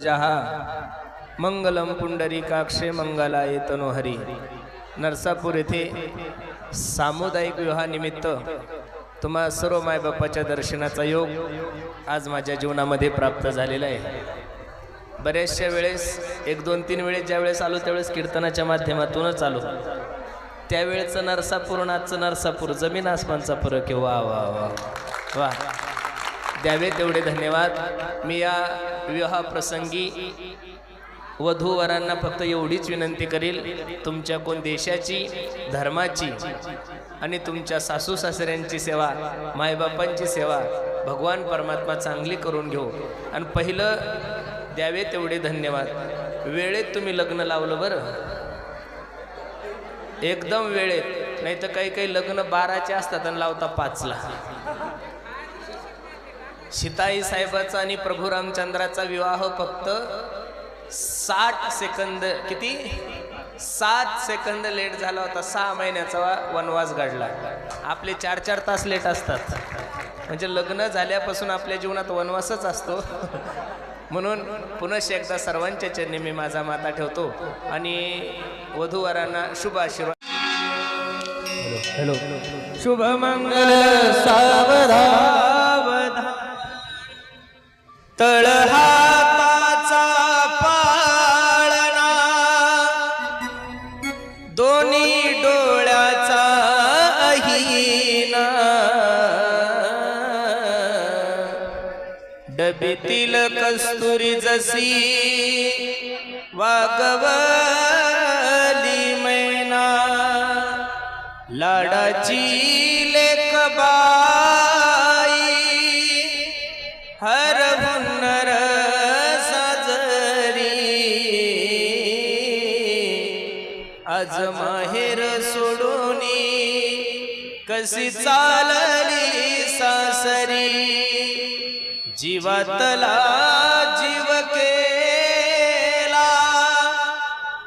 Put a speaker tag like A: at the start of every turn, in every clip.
A: जहा मंगलम पुंडरीकाक्षे मंगलाय तनोहरी नरसापूर येथे सामुदायिक विवाहानिमित्त तुम्हा सर्व मायबापाच्या दर्शनाचा योग आज माझ्या जीवनामध्ये प्राप्त झालेला आहे. बऱ्याचशा वेळेस एक दोन तीन वेळेस ज्या वेळेस आलो त्यावेळेस कीर्तनाच्या माध्यमातूनच आलो. त्यावेळेचं नरसापूर आणि नरसापूर जमीन आसमानचा फरक आहे. वा वा वा वा. द्यावे तेवढे धन्यवाद. मी या विवाहप्रसंगी वधूवरांना फक्त एवढीच विनंती करील तुमच्या कोण देशाची धर्माची आणि तुमच्या सासू सासऱ्यांची सेवा मायबापांची सेवा भगवान परमात्मा चांगली करून घेऊ. आणि पहिलं द्यावे तेवढे धन्यवाद. वेळेत तुम्ही लग्न लावलं बरं. एकदम वेळेत नाही तर काही काही लग्न बाराचे असतात आणि लावता पाचला. सीताई साहेबाचा आणि प्रभू रामचंद्राचा विवाह फक्त साठ सेकंद किती? सात सेकंद लेट झाला होता सहा महिन्याचा वा- वनवास घडला. आपले चार चार तास लेट असतात. म्हणजे लग्न झाल्यापासून आपल्या जीवनात वनवासच असतो. म्हणून पुनश एकदा सर्वांच्या चरणी मी माझा माता ठेवतो आणि वधूवरांना शुभ आशीर्वाद. हॅलो शुभ मंगल सावधान. तळहाताचा पाळणा. दोन्ही डोळ्याचा अहिना. डबीतील कस्तुरी जसी वागवली मैना. लाडाची लेकबा आज माहेर सोडूनी कशी चालली सासरी? जीवातला जीव केला.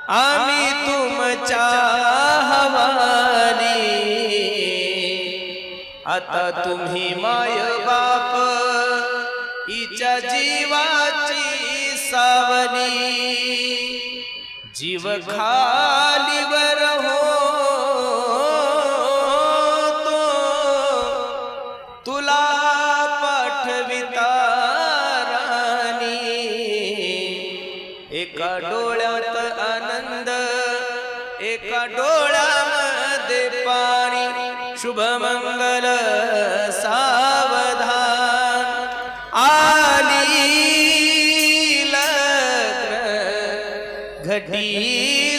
A: आम्ही तुमच्या हवाली. आता तुम्ही माय बाप हिच्या जीवाची जीव खालीवर हो तो तुला पाठविता राणी. एका डोळ्यात आनंद एका डोळ्यामध्ये पाणी. शुभ मंगल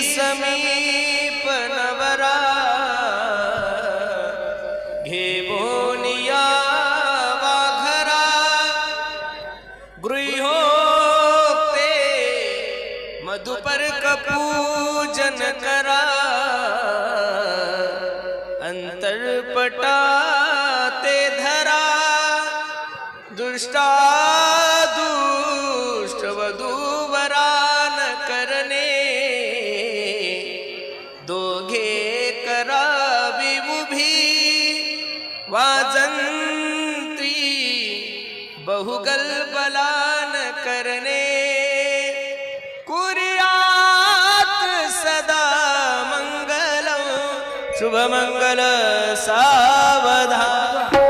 A: समीप नवरा घेऊन या वाघरा गृहोक्ते मधुपर्क पूजन करा ते धरा दुष्ट बहुगल्बलान करणे. कुर्यात सदा मंगल शुभमंगल सावधान.